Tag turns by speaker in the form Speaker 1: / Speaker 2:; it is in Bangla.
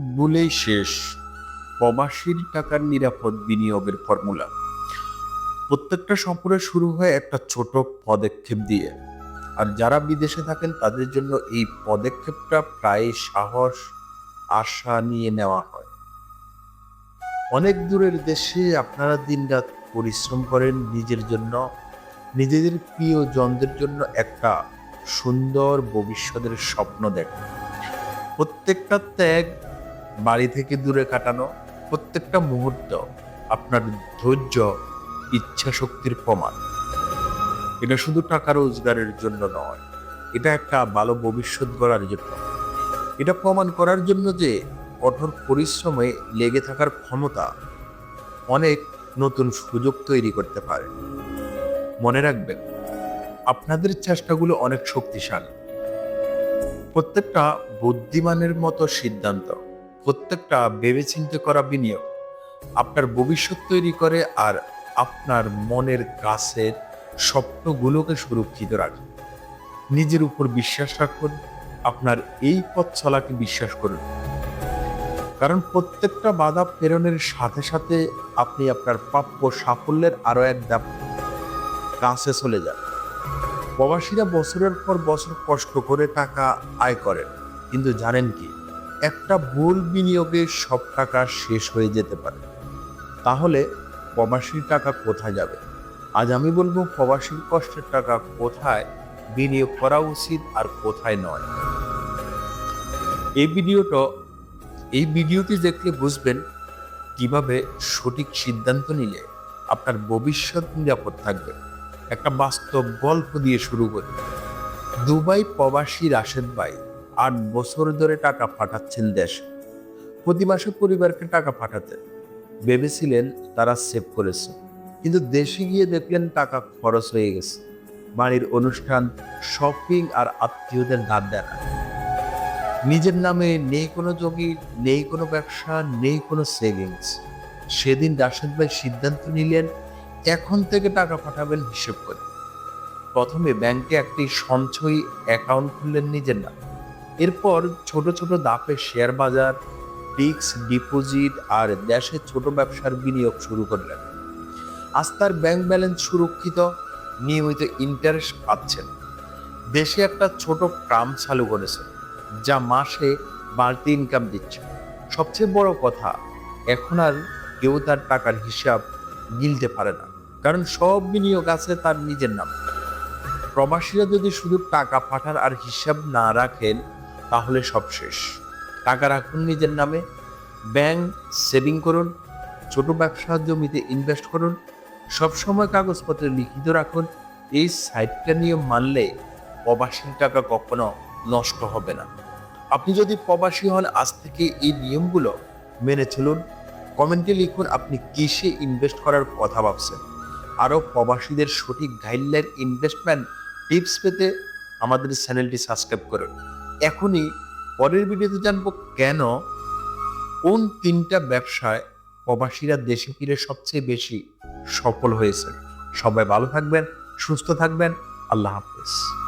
Speaker 1: বলেই শেষ। প্রবাসীর টাকার নিরাপদ বিনিয়োগের ফর্মুলা। প্রত্যেকটা সফরে শুরু হয় একটা ছোট পদক্ষেপ দিয়ে। আর যারা বিদেশে থাকেন, তাদের জন্য এই পদক্ষেপটা প্রায় সাহস, আশা নিয়ে নেওয়া হয়। অনেক দূরের দেশে আপনারা দিনরাত পরিশ্রম করেন নিজের জন্য, নিজেদের প্রিয় জনদের জন্য একটা সুন্দর ভবিষ্যতের স্বপ্ন দেখেন। প্রত্যেকটা ত্যাগ বাড়ি থেকে দূরে কাটানো প্রত্যেকটা মুহূর্ত আপনার ধৈর্য ইচ্ছা শক্তির প্রমাণ। এটা শুধু টাকা রোজগারের জন্য নয়, এটা একটা ভালো ভবিষ্যৎ গড়ার জন্য। এটা প্রমাণ করার জন্য যে কঠোর পরিশ্রমে লেগে থাকার ক্ষমতা অনেক নতুন সুযোগ তৈরি করতে পারে। মনে রাখবেন, আপনাদের চেষ্টাগুলো অনেক শক্তিশালী। প্রত্যেকটা বুদ্ধিমানের মতো সিদ্ধান্ত প্রত্যেকটা ভেবেচিন্তে করা বিনিয়োগ আপনার ভবিষ্যৎ তৈরি করে আর আপনার মনের কাছের স্বপ্নগুলোকে সুরক্ষিত রাখে নিজের উপর বিশ্বাস রাখুন, আপনার এই পথ চলাকে বিশ্বাস করুন। কারণ প্রত্যেকটা বাধা প্রেরণের সাথে সাথে আপনি আপনার প্রাপ্য সাফল্যের আরও এক ধাপ কাছে চলে যান। প্রবাসীরা বছরের পর বছর কষ্ট করে টাকা আয় করেন, কিন্তু জানেন কি? একটা ভুল বিনিয়োগে সব টাকা শেষ হয়ে যেতে পারে। তাহলে প্রবাসীর টাকা কোথায় যাবে? আজ আমি বলব প্রবাসীর কষ্টের টাকা কোথায় বিনিয়োগ করা উচিত আর কোথায় নয়। এই ভিডিওটা, এই ভিডিওটি দেখলে বুঝবেন কীভাবে সঠিক সিদ্ধান্ত নিলে আপনার ভবিষ্যৎ নিরাপদ থাকবে। একটা বাস্তব গল্প দিয়ে শুরু করি। দুবাই প্রবাসী রাশেদ ভাই আট বছর ধরে টাকা পাঠাচ্ছেন দেশে। প্রতি মাসে পরিবারকে টাকা পাঠাতেন ভেবেছিলেন তারা সেভ করেছে। কিন্তু দেশে গিয়ে দেখলেন টাকা খরচ হয়ে গেছে। বাড়ির অনুষ্ঠান শপিং আর আত্মীয়দের দাঁত দেন নিজের নামে নেই কোনো জমি, নেই কোনো ব্যবসা, নেই কোনো সেভিংস সেদিন রাশেদ ভাই সিদ্ধান্ত নিলেন, এখন থেকে টাকা পাঠাবেন হিসেব করে। প্রথমে ব্যাংকে একটি সঞ্চয়ী অ্যাকাউন্ট খুললেন নিজের নাম। এরপর ছোট ছোট দাপে শেয়ার বাজার ফিক্স ডিপোজিট আর দেশে ছোট ব্যবসার বিনিয়োগ শুরু করলেন। আজ তার ব্যাংক ব্যালেন্স সুরক্ষিত, নিয়মিত ইন্টারেস্ট পাচ্ছেন। দেশে একটা ছোট ফার্ম চালু করেছে, যা মাসে বাড়তি ইনকাম দিচ্ছে। সবচেয়ে বড় কথা, এখন আর কেউ তার টাকার হিসাব গিলতে পারে না, কারণ সব বিনিয়োগ আছে তার নিজের নাম। প্রবাসীরা যদি শুধু টাকা পাঠান আর হিসাব না রাখেন তাহলে সব শেষ। টাকা রাখুন নিজের নামে, ব্যাংক সেভিং করুন, ছোট ব্যবসা জমিতে ইনভেস্ট করুন, সবসময় কাগজপত্রে লিখিত রাখুন, এই সাইটটা নিয়ম মানলে প্রবাসীর টাকা কখনো নষ্ট হবে না। আপনি যদি প্রবাসী হন, আজ থেকে এই নিয়মগুলো মেনে চলুন। কমেন্টে লিখুন আপনি কিসে ইনভেস্ট করার কথা ভাবছেন। আরও প্রবাসীদের সঠিক গাইডলাইন ইনভেস্টমেন্ট টিপস পেতে আমাদের চ্যানেলটি সাবস্ক্রাইব করুন। এখনই পরের ভিডিওতে জানব কেন কোন তিনটা ব্যবসায় প্রবাসীরা দেশে ফিরে সবচেয়ে বেশি সফল হয়েছে। সবাই ভালো থাকবেন, সুস্থ থাকবেন। আল্লাহ হাফেজ।